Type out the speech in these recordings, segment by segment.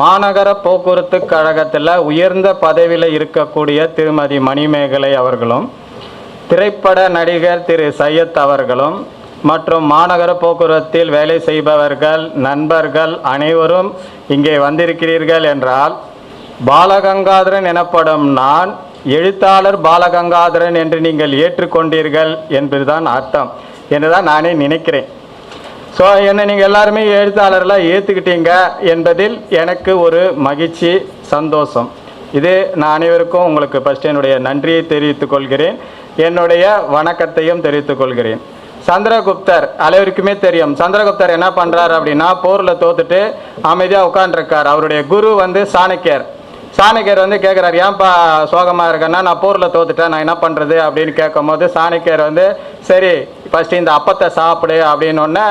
மாநகர போக்குவரத்து கழகத்தில் உயர்ந்த பதவியில் இருக்கக்கூடிய திருமதி மணிமேகலை அவர்களும் திரைப்பட நடிகர் திரு சையத் அவர்களும் மற்றும் மாநகர போக்குவரத்தில் வேலை செய்பவர்கள் நண்பர்கள் அனைவரும் இங்கே வந்திருக்கிறீர்கள் என்றால் பாலகங்காதரன் எனப்படும் நான் எழுத்தாளர் பாலகங்காதரன் என்று நீங்கள் ஏற்றுக்கொண்டீர்கள் என்பதுதான் அர்த்தம். என்றுதான் நானே நினைக்கிறேன். ஸோ என்னை நீங்கள் எல்லாருமே எழுத்தாளர்களாக ஏற்றுக்கிட்டீங்க என்பதில் எனக்கு ஒரு மகிழ்ச்சி சந்தோஷம். இது நான் அனைவருக்கும் உங்களுக்கு ஃபஸ்ட் என்னுடைய நன்றியை தெரிவித்துக் கொள்கிறேன். என்னுடைய வணக்கத்தையும் தெரிவித்துக் கொள்கிறேன். சந்திரகுப்தர் அனைவருக்குமே தெரியும். சந்திரகுப்தர் என்ன பண்ணுறாரு அப்படின்னா போரில் தோத்துட்டு அமைதியாக உட்காந்துருக்கார் அவருடைய குரு வந்து சாணக்கியர். சாணக்கியர் வந்து கேட்குறாரு ஏன்ப்பா சோகமாக இருக்கேன்னா நான் போரில் தோத்துட்டேன். நான் என்ன பண்ணுறது அப்படின்னு கேட்கும்போது சாணக்கியர் வந்து சரி ஃபஸ்ட்டு இந்த அப்பத்தை சாப்பிடு அப்படின்னொன்னே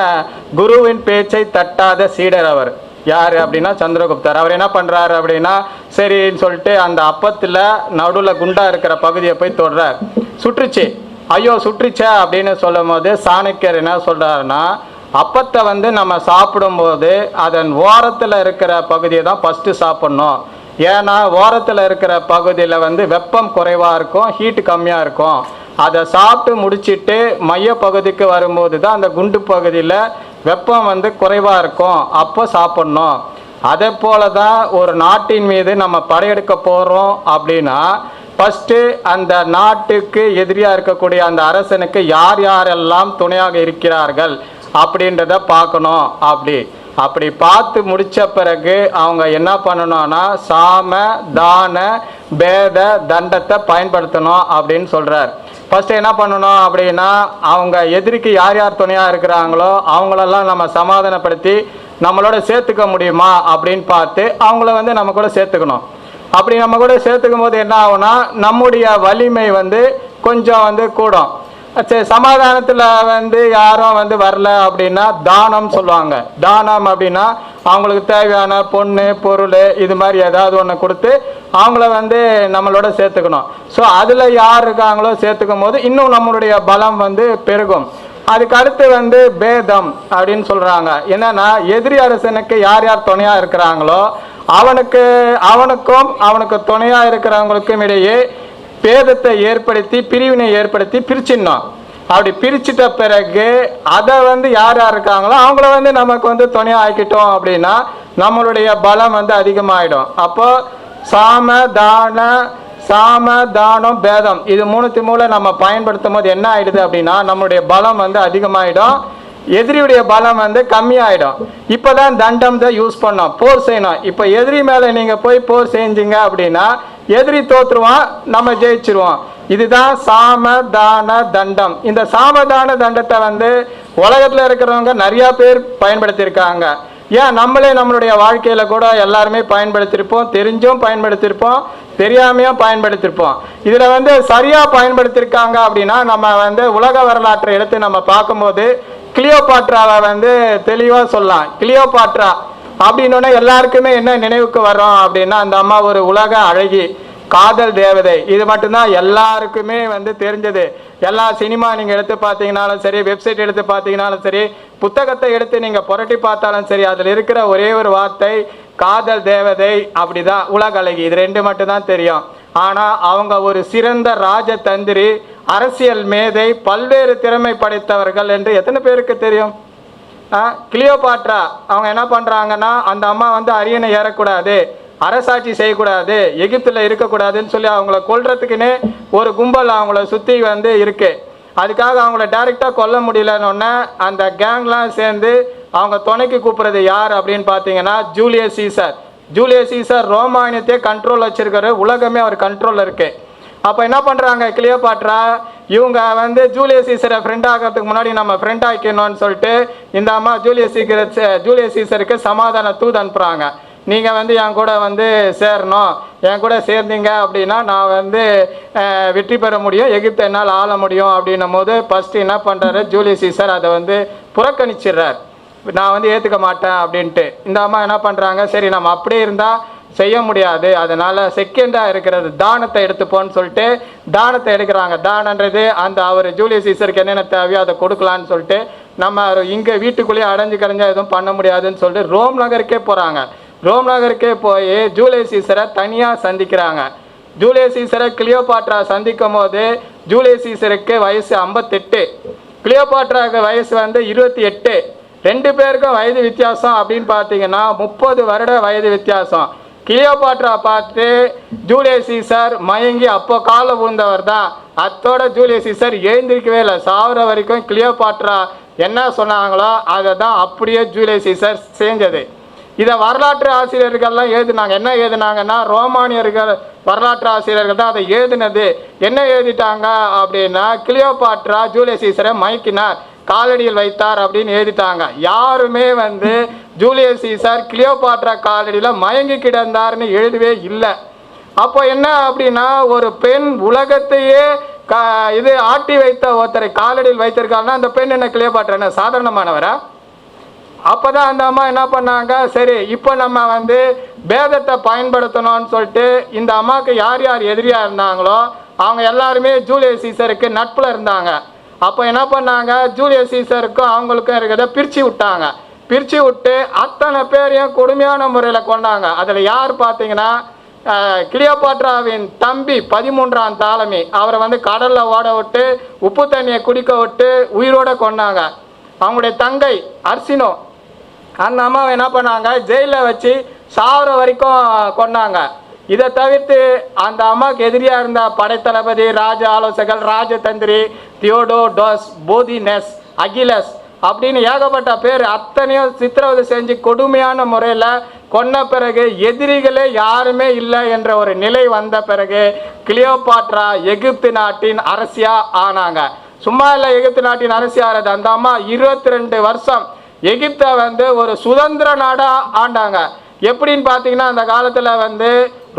குருவின் பேச்சை தட்டாத சீடர் அவர். யார் அப்படின்னா சந்திரகுப்தர். அவர் என்ன பண்ணுறாரு அப்படின்னா சரின்னு சொல்லிட்டு அந்த அப்பத்தில் நடுவில் குண்டா இருக்கிற பகுதியை போய் தொடுறார். சுற்றுச்சு. ஐயோ சுற்றுச்சே அப்படின்னு சொல்லும் போது சாணக்கியர் என்ன சொல்கிறாருன்னா அப்பத்தை வந்து நம்ம சாப்பிடும்போது அதன் ஓரத்தில் இருக்கிற பகுதியை தான் ஃபஸ்ட்டு சாப்பிட்ணும். ஏன்னா ஓரத்தில் இருக்கிற பகுதியில் வந்து வெப்பம் குறைவாக இருக்கும் ஹீட்டு கம்மியாக இருக்கும். அதை சாப்பிட்டு முடிச்சிட்டு மையப்பகுதிக்கு வரும்போது தான் அந்த குண்டு பகுதியில் வெப்பம் வந்து குறைவாக இருக்கும். அப்போ சாப்பிட்ணும். அதே போல தான் ஒரு நாட்டின் மீது நம்ம படையெடுக்க போகிறோம் அப்படின்னா ஃபஸ்ட்டு அந்த நாட்டுக்கு எதிரியாக இருக்கக்கூடிய அந்த அரசனுக்கு யார் யாரெல்லாம் துணையாக இருக்கிறார்கள் அப்படின்றத பார்க்கணும். அப்படி அப்படி பார்த்து முடித்த பிறகு அவங்க என்ன பண்ணணும்னா சாம தான பேத தண்டத்தை பயன்படுத்தணும் அப்படின்னு சொல்கிறார் ஃபஸ்ட்டு என்ன பண்ணணும் அப்படின்னா அவங்க எதிரிக்கு யார் யார் துணையாக இருக்கிறாங்களோ அவங்களெல்லாம் நம்ம சமாதானப்படுத்தி நம்மளோட சேர்த்துக்க முடியுமா அப்படின்னு பார்த்து அவங்கள வந்து நம்ம கூட சேர்த்துக்கணும். அப்படி நம்ம கூட சேர்த்துக்கும் போது என்ன ஆகும்னா நம்முடைய வலிமை வந்து கொஞ்சம் வந்து கூடும். சரி சமாதானத்தில் வந்து யாரும் வந்து வரல அப்படின்னா தானம் சொல்லுவாங்க. தானம் அப்படின்னா அவங்களுக்கு தேவையான பொண்ணு பொருள் இது மாதிரி ஏதாவது ஒன்று கொடுத்து அவங்கள வந்து நம்மளோட சேர்த்துக்கணும். ஸோ அதில் யார் இருக்காங்களோ சேர்த்துக்கும் போது இன்னும் நம்மளுடைய பலம் வந்து பெருகும். அதுக்கு அடுத்து வந்து பேதம் அப்படின்னு சொல்கிறாங்க என்னன்னா எதிரி அரசனுக்கு யார் யார் துணையாக இருக்கிறாங்களோ அவனுக்கு அவனுக்கும் அவனுக்கு துணையாக இருக்கிறவங்களுக்கும் இடையே பேதத்தை ஏற்படுத்தி பிரிவினை ஏற்படுத்தி பிரிச்சிடணும். அப்படி பிரிச்சிட்ட பிறகு அதை வந்து யார் யார் இருக்காங்களோ அவங்கள வந்து நமக்கு வந்து துணையா ஆக்கிட்டோம் அப்படின்னா நம்மளுடைய பலம் வந்து அதிகமாயிடும். அப்போ சாம தான சாம தானம் பேதம் இது மூணுத்து மூலம் நம்ம பயன்படுத்தும் போது என்ன ஆயிடுது அப்படின்னா நம்மளுடைய பலம் வந்து அதிகமாயிடும். எதிரியுடைய பலம் வந்து கம்மியாயிடும். இப்போதான் தண்டம் தான் யூஸ் பண்ணோம் போர் செய்யணும். இப்போ எதிரி மேலே நீங்கள் போய் போர் செஞ்சீங்க அப்படின்னா எதிரி தோத்துருவான் நம்ம ஜெயிச்சிருவோம். இதுதான் சாமதான தண்டம். இந்த சாமதான தண்டத்தை வந்து உலகத்தில் இருக்கிறவங்க நிறைய பேர் பயன்படுத்தியிருக்காங்க. ஏன்? நம்மளே நம்மளுடைய வாழ்க்கையில் கூட எல்லாருமே பயன்படுத்தியிருப்போம் தெரிஞ்சும் பயன்படுத்தியிருப்போம் தெரியாமையும் பயன்படுத்தியிருப்போம். இதில் வந்து சரியாக பயன்படுத்தியிருக்காங்க அப்படின்னா நம்ம வந்து உலக வரலாற்றை எடுத்து நம்ம பார்க்கும்போது கிளியோபாட்ராவை வந்து தெளிவாக சொல்லலாம். கிளியோபாட்ரா அப்படின்னோடனே எல்லாருக்குமே என்ன நினைவுக்கு வரோம் அப்படின்னா அந்த அம்மா ஒரு உலக அழகி. காதல் தேவதை. இது மட்டும்தான் எல்லாருக்குமே வந்து தெரிஞ்சது. எல்லா சினிமா நீங்கள் எடுத்து பார்த்தீங்கனாலும் சரி வெப்சைட் எடுத்து பார்த்தீங்கனாலும் சரி புத்தகத்தை எடுத்து நீங்கள் புரட்டி பார்த்தாலும் சரி அதில் இருக்கிற ஒரே ஒரு வார்த்தை காதல் தேவதை அப்படிதான் உலக இது ரெண்டு மட்டும்தான் தெரியும். ஆனால் அவங்க ஒரு சிறந்த ராஜதந்திரி அரசியல் மேதை பல்வேறு திறமை படைத்தவர்கள் என்று எத்தனை பேருக்கு தெரியும்? கிளியோபாட்ரா. அவங்க என்ன பண்ணுறாங்கன்னா அந்த அம்மா வந்து அரியணை ஏறக்கூடாது. அரசாட்சி செய்யக்கூடாது எகிப்தில் இருக்கக்கூடாதுன்னு சொல்லி அவங்கள கொல்றதுக்குன்னு ஒரு கும்பல் அவங்கள சுற்றி வந்து இருக்கு. அதுக்காக அவங்கள டைரெக்டாக கொல்ல முடியலன்னொன்னே அந்த கேங்லாம் சேர்ந்து அவங்க துணைக்கு கூப்பிடுறது யார் அப்படின்னு பார்த்தீங்கன்னா ஜூலியஸ் சீசர் ஜூலியஸ் சீசர் ரோமானியத்தையே கண்ட்ரோல் வச்சிருக்காரு. உலகமே அவர் கண்ட்ரோலில் இருக்கு. அப்போ என்ன பண்ணுறாங்க கிளியோபாட்ரா? இவங்க வந்து ஜூலியஸ் சீசரை ஃப்ரெண்ட் ஆகிறதுக்கு முன்னாடி நம்ம ஃப்ரெண்ட் ஆக்கிக்கணும்னு சொல்லிட்டு இந்த அம்மா ஜூலியஸ் சீக்கிர ஜூலியஸ் சீசருக்கு சமாதான தூது அனுப்புகிறாங்க நீங்கள் வந்து என் கூட வந்து சேரணும். என் கூட சேர்ந்தீங்க அப்படின்னா நான் வந்து வெற்றி பெற முடியும் எகிப்தை என்னால் ஆள முடியும் அப்படின்னும் போது ஃபஸ்ட்டு என்ன பண்ணுறாரு ஜூலியஸ் சீசர் அதை வந்து புறக்கணிச்சிடுறார். நான் வந்து ஏற்றுக்க மாட்டேன் அப்படின்ட்டு. இந்த அம்மா என்ன பண்ணுறாங்க சரி நம்ம அப்படியே இருந்தால் செய்ய முடியாது. அதனால் செகண்டாக இருக்கிறது தானத்தை எடுத்துப்போன்னு சொல்லிட்டு தானத்தை எடுக்கிறாங்க. தானன்றது அந்த அவர் ஜூலியஸ் சீசருக்கு என்னென்ன தேவையோ அதை கொடுக்கலான்னு சொல்லிட்டு நம்ம இங்கே வீட்டுக்குள்ளேயே அடைஞ்சு கடைஞ்சா எதுவும் பண்ண முடியாதுன்னு சொல்லிட்டு ரோம் நகருக்கே போகிறாங்க ரோம் நகருக்கே போய் ஜூலியஸ் சீசரை தனியாக சந்திக்கிறாங்க. ஜூலியஸ் சீசரை கிளியோபாட்ரா சந்திக்கும் போது ஜூலியஸ் சீசருக்கு வயசு ஐம்பத்தெட்டு. கிளியோபாட்ராவுக்கு வயசு வந்து இருபத்தி எட்டு. ரெண்டு பேருக்கும் வயது வித்தியாசம் அப்படின்னு பார்த்தீங்கன்னா முப்பது வருட வயது வித்தியாசம். கிளியோபாட்ரா பார்த்து ஜூலியஸ் சீசர் மயங்கி அப்போ காலை விழுந்தவர் தான். அத்தோட ஜூலியஸ் சீசர் எழுந்திருக்கவே இல்லை. சாவர வரைக்கும் கிளியோபாட்ரா என்ன சொன்னாங்களோ அதை தான் அப்படியே ஜூலியஸ் சீசர் செஞ்சது. இதை வரலாற்று ஆசிரியர்கள்லாம் எழுதினாங்க. என்ன எழுதினாங்கன்னா ரோமானியர்கள் வரலாற்று ஆசிரியர்கள் தான் அதை எழுதினது. என்ன எழுதிட்டாங்க அப்படின்னா கிளியோபாட்ரா ஜூலியஸ் சீசரை மயக்கினார் காலடியில் வைத்தார் அப்படின்னு எழுதிட்டாங்க. யாருமே வந்து ஜூலியஸ் சீசர் கிளியோபாட்ரா காலடியில் மயங்கி கிடந்தார்னு எழுதவே இல்லை. அப்போ என்ன அப்படின்னா ஒரு பெண் உலகத்தையே க இது ஆட்டி வைத்த ஒருத்தரை காலடியில் வைத்திருக்காங்கன்னா அந்த பெண் என்ன கிளியோபாட்ரா என்ன சாதாரணமானவரா? அப்பதான் அந்த அம்மா என்ன பண்ணாங்க? சரி இப்போ நம்ம வந்து பேதத்தை பயன்படுத்தணும்னு சொல்லிட்டு இந்த அம்மாவுக்கு யார் யார் எதிரியாக இருந்தாங்களோ அவங்க எல்லாருமே ஜூலியஸ் சீசருக்கு நட்பில் இருந்தாங்க. அப்போ என்ன பண்ணாங்க? ஜூலியஸ் சீசருக்கும் அவங்களுக்கும் இருக்கிறத பிரித்து விட்டாங்க. பிரித்து விட்டு அத்தனை பேரையும் கொடுமையான முறையில் கொண்டாங்க. அதில் யார் பார்த்தீங்கன்னா கிளியோபாட்ராவின் தம்பி பதிமூன்றாம் தாலமி அவரை வந்து கடலில் ஓட விட்டு உப்பு தண்ணியை குடிக்க விட்டு உயிரோட கொண்டாங்க. அவங்களுடைய தங்கை அர்சினோ அந்த அம்மாவை என்ன பண்ணாங்க? ஜெயிலில் வச்சு சாவர வரைக்கும் கொண்டாங்க இதை தவிர்த்து அந்த அம்மாவுக்கு எதிரியாக இருந்த படைத்தளபதி ராஜ ஆலோசகர் ராஜதந்திரி தியோடோ டோஸ் போதினஸ் அகிலஸ் அப்படின்னு ஏகப்பட்ட பேர் அத்தனையும் சித்திரவதை செஞ்சு கொடுமையான முறையில் கொன்ன பிறகு எதிரிகளே யாருமே இல்லை என்ற ஒரு நிலை வந்த பிறகு கிளியோபாட்ரா எகிப்து நாட்டின் அரசியா ஆனாங்க. சும்மா இல்லை எகிப்து நாட்டின் அரசியாக அந்த அம்மா இருபத்தி ரெண்டு வருஷம் எகிப்தை வந்து ஒரு சுதந்திர நாடாக ஆண்டாங்க. எப்படின்னு பார்த்தீங்கன்னா அந்த காலத்தில் வந்து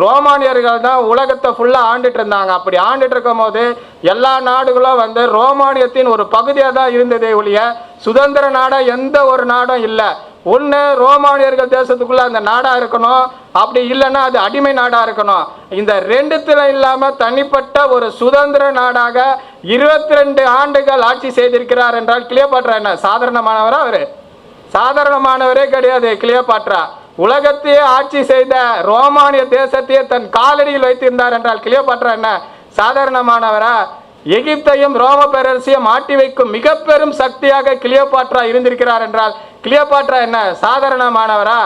ரோமானியர்கள் தான் உலகத்தை ஃபுல்லாக ஆண்டுட்டு இருந்தாங்க. அப்படி ஆண்டுட்டு இருக்கும் போது எல்லா நாடுகளும் வந்து ரோமானியத்தின் ஒரு பகுதியாக தான் இருந்ததே ஒழிய சுதந்திர நாடாக எந்த ஒரு நாடும் இல்லை. ஒன்று ரோமானியர்கள் தேசத்துக்குள்ள அந்த நாடாக இருக்கணும். அப்படி இல்லைன்னா அது அடிமை நாடாக இருக்கணும். இந்த ரெண்டுத்துல இல்லாமல் தனிப்பட்ட ஒரு சுதந்திர நாடாக இருபத்தி ரெண்டு ஆண்டுகள் ஆட்சி செய்திருக்கிறார் என்றால் கிளியோபாட்ரா என்ன? சாதாரணமானவரா அவர்? சாதாரணமானவரே கிடையாது கிளியோபாட்ரா. உலகத்தையே ஆட்சி செய்த ரோமானிய தேசத்தையே தன் காலடியில் வைத்திருந்தார் என்றால் கிளியோபாட்ரா என்ன? சாதாரணமானவரா? எகிப்தையும் ரோம பேரரசையும் ஆட்டி வைக்கும் மிக பெரும் சக்தியாக கிளியோபாட்ரா இருந்திருக்கிறார் என்றால் கிளியோபாட்ரா என்ன? சாதாரணமானவரா?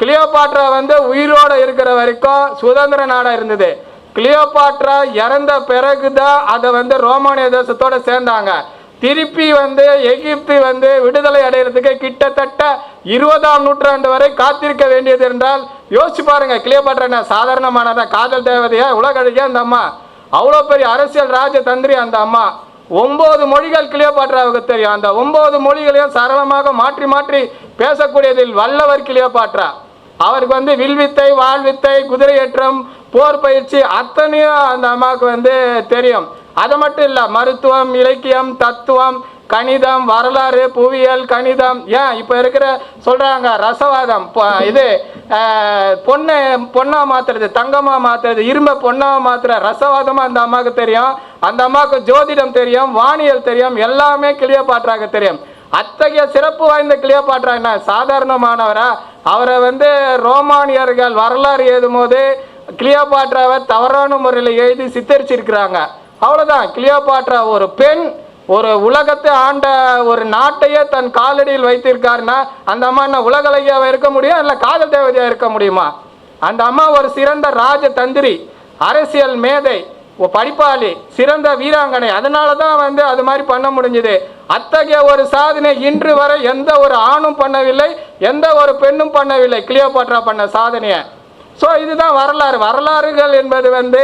கிளியோபாட்ரா வந்து உயிரோட இருக்கிற வரைக்கும் சுதந்திர நாடாக இருந்தது. கிளியோபாட்ரா இறந்த பிறகுதான் அதை வந்து ரோமானிய தேசத்தோடு சேர்ந்தாங்க. திருப்பி வந்து எகிப்து வந்து விடுதலை அடைகிறதுக்கு கிட்டத்தட்ட இருபதாம் நூற்றாண்டு வரை காத்திருக்க வேண்டியது என்றால் யோசிச்சு பாருங்க கிளியோபாட்ரா சாதாரணமானதா? காதல் தேவதையா? உலக அழகியா அந்த அம்மா. அவ்வளோ பெரிய அரசியல் ராஜதந்திரி அந்த அம்மா. ஒன்பது மொழிகள் கிளியோபாட்ராவுக்கு தெரியும். அந்த ஒன்பது மொழிகளையும் சரளமாக மாற்றி மாற்றி பேசக்கூடியதில் வல்லவர் கிளியோபாட்ரா. அவருக்கு வந்து வில்வித்தை வாழ்வித்தை குதிரையேற்றம் போர் பயிற்சி அத்தனையும் அந்த அம்மாவுக்கு வந்து தெரியும். அது மட்டும் இல்லை மருத்துவம் இலக்கியம் தத்துவம் கணிதம் வரலாறு புவியியல் கணிதம் ஏன் இப்போ இருக்கிற சொல்கிறாங்க ரசவாதம் இது பொண்ணை பொண்ணாக மாத்துறது தங்கமாக மாத்துறது இரும்பை பொண்ணாக மாத்துற ரசவாதமாக அந்த அம்மாவுக்கு தெரியும் அந்த அம்மாவுக்கு ஜோதிடம் தெரியும் வானியல் தெரியும் எல்லாமே கிளியோபாட்ராக்கு தெரியும். அத்தகைய சிறப்பு வாய்ந்த கிளியோபாட்ரா என்ன? சாதாரணமானவரா. அவரை வந்து ரோமானியர்கள் வரலாறு எழுதும் போது கிளியோபாட்ராவை தவறான முறையில் எழுதி சித்தரிச்சிருக்கிறாங்க. அவ்வளோதான் கிளியோபாட்ரா ஒரு பெண் ஒரு உலகத்தை ஆண்ட ஒரு நாட்டையே தன் காலடியில் வைத்திருக்காருன்னா அந்த அம்மா என்ன உலகலையாவை இருக்க முடியும்? இல்லை காதல் தேவதையா இருக்க முடியுமா? அந்த அம்மா ஒரு சிறந்த ராஜதந்திரி அரசியல் மேதை படிப்பாளி சிறந்த வீராங்கனை. அதனால தான் வந்து அது மாதிரி பண்ண முடிஞ்சது. அத்தகைய ஒரு சாதனை இன்று வரை எந்த ஒரு ஆணும் பண்ணவில்லை எந்த ஒரு பெண்ணும் பண்ணவில்லை. கிளியோபாட்ரா பண்ண சாதனையை. ஸோ இதுதான் வரலாறு. வரலாறுகள் என்பது வந்து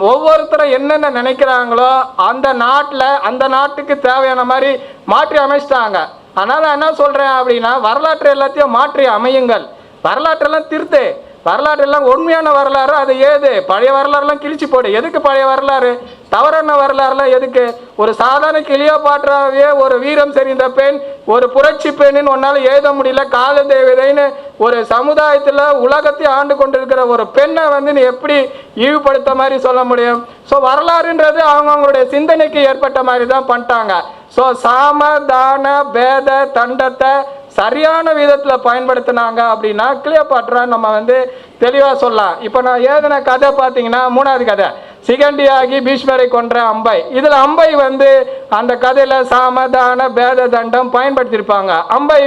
ஒவ்வொருத்தரும் என்னென்ன நினைக்கிறாங்களோ அந்த நாட்டில் அந்த நாட்டுக்கு தேவையான மாதிரி மாற்றி அமைச்சிட்டாங்க. அதனால் நான் என்ன சொல்கிறேன் அப்படின்னா வரலாற்று எல்லாத்தையும் மாற்றி அமையுங்கள். வரலாற்றெல்லாம் திருத்து. வரலாற்றெல்லாம் உண்மையான வரலாறு அது ஏது? பழைய வரலாறுலாம் கிழிச்சு போடு. எதுக்கு பழைய வரலாறு? தவறான வரலாறுலாம் எதுக்கு? ஒரு சாதாரண கிளியோபாட்ராவே ஒரு வீரம் செறிந்த பெண் ஒரு புரட்சி பெண்ணுன்னு உன்னால் எழுத முடியல. கால தேவதைன்னு ஒரு சமுதாயத்தில் உலகத்தை ஆண்டு கொண்டிருக்கிற ஒரு பெண்ணை வந்து நீ எப்படி இழிவுபடுத்த மாதிரி சொல்ல முடியும்? ஸோ வரலாறுன்றது அவங்கவுங்களுடைய சிந்தனைக்கு ஏற்பட்ட மாதிரி தான் பண்ணிட்டாங்க. ஸோ சாம தான பேத தண்டத்தை சரியான விதத்தில் பயன்படுத்தினாங்க அப்படின்னா கிளியோபாட்ரா நம்ம வந்து தெளிவாக சொல்லலாம். இப்போ நான் எழுதின கதை பார்த்தீங்கன்னா மூணாவது கதை. சிகண்டியாகி பீஷ்மரை கொன்ற அம்பை. இதில் அம்பை வந்து அந்த கதையில் சாமதான பேத தண்டம் பயன்படுத்தியிருப்பாங்க. அம்பை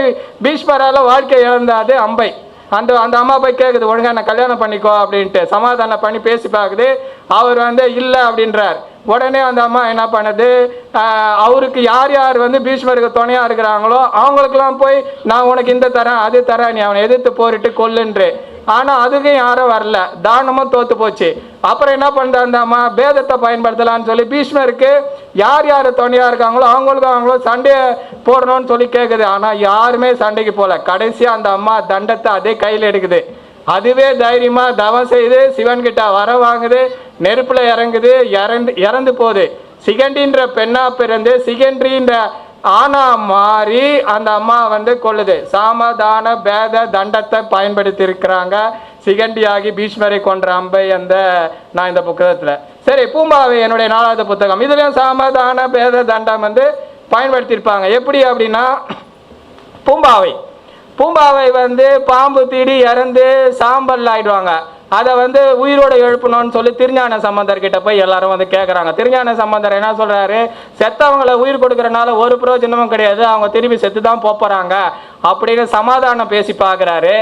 பீஷ்மரால் வாழ்க்கை இழந்தாது அம்பை. அந்த அந்த அம்மா போய் கேட்குது ஒழுங்காக நான் கல்யாணம் பண்ணிக்கோ அப்படின்ட்டு. சமாதானம் பண்ணி பேசி பார்க்குது. அவர் வந்து இல்லை அப்படின்றார். உடனே அந்த அம்மா என்ன பண்ணுது? அவருக்கு யார் யார் வந்து பீஷ்மருக்கு துணையாக இருக்கிறாங்களோ அவங்களுக்கெல்லாம் போய் நான் உனக்கு இந்த தரேன் அது தரேன் நீ அவனை எதிர்த்து போரிட்டு கொல்லுன்று. ஆனால் அதுக்கும் யாரும் வரல. தானமும் தோத்து போச்சு. அப்புறம் என்ன பண்ணுற அந்த அம்மா? பேதத்தை பயன்படுத்தலான்னு சொல்லி பீஷ்மருக்கு யார் யார் துணையாக இருக்காங்களோ அவங்களுக்கு அவங்களும் சண்டையை போடணும்னு சொல்லி கேட்குது ஆனால் யாருமே சண்டைக்கு போகல கடைசியாக அந்த அம்மா தண்டத்தை அதே கையில் எடுக்குது. அதுவே தைரியமாக தவம் செய்து சிவன்கிட்ட வர வாங்குது. நெருப்பில் இறங்குது இறந்து இறந்து போகுது. சிகண்டின்ற பெண்ணா பிறந்து சிகண்டின்ற ஆனா மாறி அந்த அம்மா வந்து கொள்ளுது. சாமதான பேத தண்டத்தை பயன்படுத்தி இருக்கிறாங்க சிகண்டியாகி பீஷ்மரை கொன்ற அம்பை அந்த நான் இந்த புத்தகத்தில். சரி பூம்பாவை என்னுடைய நாலாவது புத்தகம். இதுலயும் சாமதான பேத தண்டம் வந்து பயன்படுத்தியிருப்பாங்க. எப்படி அப்படின்னா பூம்பாவை. பூம்பாவை வந்து பாம்பு தீடி இறந்து சாம்பல் ஆயிடுவாங்க. அதை வந்து உயிரோட எழுப்பணும்னு சொல்லி திருஞான சம்பந்தர் கிட்ட போய் எல்லாரும் வந்து கேட்குறாங்க திருஞான சம்பந்தர் என்ன சொல்றாரு? செத்தவங்களை உயிர் கொடுக்கறனால ஒரு பிரயோஜனமும் கிடையாது. அவங்க திரும்பி செத்து தான் போறாங்க அப்படின்னு சமாதானம் பேசி பார்க்குறாரு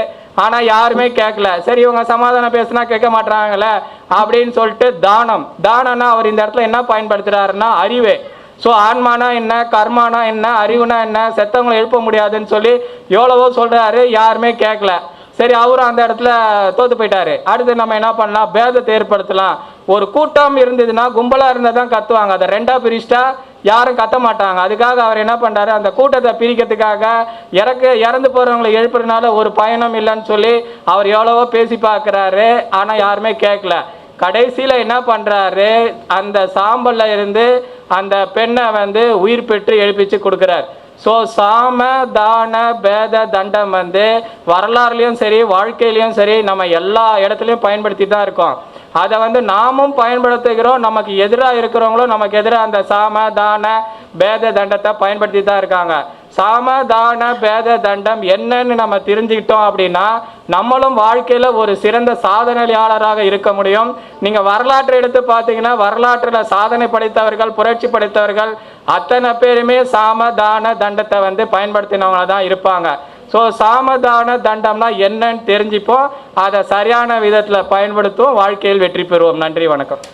ஆனால் யாருமே கேட்கல சரி இவங்க சமாதானம் பேசினா கேட்க மாட்டாங்களே அப்படின்னு சொல்லிட்டு தானம். தானம்னா அவர் இந்த இடத்துல என்ன பயன்படுத்துறாருன்னா அறிவே. ஸோ ஆன்மானா என்ன கர்மானா என்ன அறிவுனா என்ன செத்தவங்களை எழுப்ப முடியாதுன்னு சொல்லி எவ்வளவோ சொல்றாரு. யாருமே கேட்கல சரி அவரும் அந்த இடத்துல தோத்து போயிட்டாரு. அடுத்து நம்ம என்ன பண்ணலாம்? பேதத்தை ஏற்படுத்தலாம். ஒரு கூட்டம் இருந்ததுன்னா கும்பலா இருந்தால் தான் கத்துவாங்க. அதை ரெண்டா பிரிச்சுட்டா யாரும் கத்த மாட்டாங்க. அதுக்காக அவர் என்ன பண்ணுறாரு அந்த கூட்டத்தை பிரிக்கிறதுக்காக இறக்க இறந்து போகிறவங்களை எழுப்புறதுனால ஒரு பயணம் இல்லைன்னு சொல்லி அவர் எவ்வளவோ பேசி பார்க்குறாரு. ஆனால் யாருமே கேட்கல கடைசியில் என்ன பண்ணுறாரு அந்த சாம்பலில் இருந்து அந்த பெண்ணை வந்து உயிர் பெற்று எழுப்பிச்சு கொடுக்குறார். ஸோ சாம தான பேத தண்டம் வந்து வரலாறுலேயும் சரி வாழ்க்கையிலையும் சரி நம்ம எல்லா இடத்துலையும் பயன்படுத்தி தான் இருக்கோம். அதை வந்து நாமும் பயன்படுத்துகிறோம். நமக்கு எதிராக இருக்கிறவங்களும் நமக்கு எதிராக அந்த சாம தான பேத தண்டத்தை பயன்படுத்தி தான் இருக்காங்க. சமதான பேத தண்டம் என்னன்னு நம்ம தெரிஞ்சுக்கிட்டோம் அப்படின்னா நம்மளும் வாழ்க்கையில் ஒரு சிறந்த சாதனையாளராக இருக்க முடியும். நீங்கள் வரலாற்றை எடுத்து பார்த்தீங்கன்னா வரலாற்றில் சாதனை படைத்தவர்கள் புரட்சி படைத்தவர்கள் அத்தனை பேருமே சமதான தண்டத்தை வந்து பயன்படுத்தினவங்க தான் இருப்பாங்க. ஸோ சாமதான தண்டம்னா என்னன்னு தெரிஞ்சுப்போம். அதை சரியான விதத்தில் பயன்படுத்துவோம். வாழ்க்கையில் வெற்றி பெறுவோம். நன்றி வணக்கம்.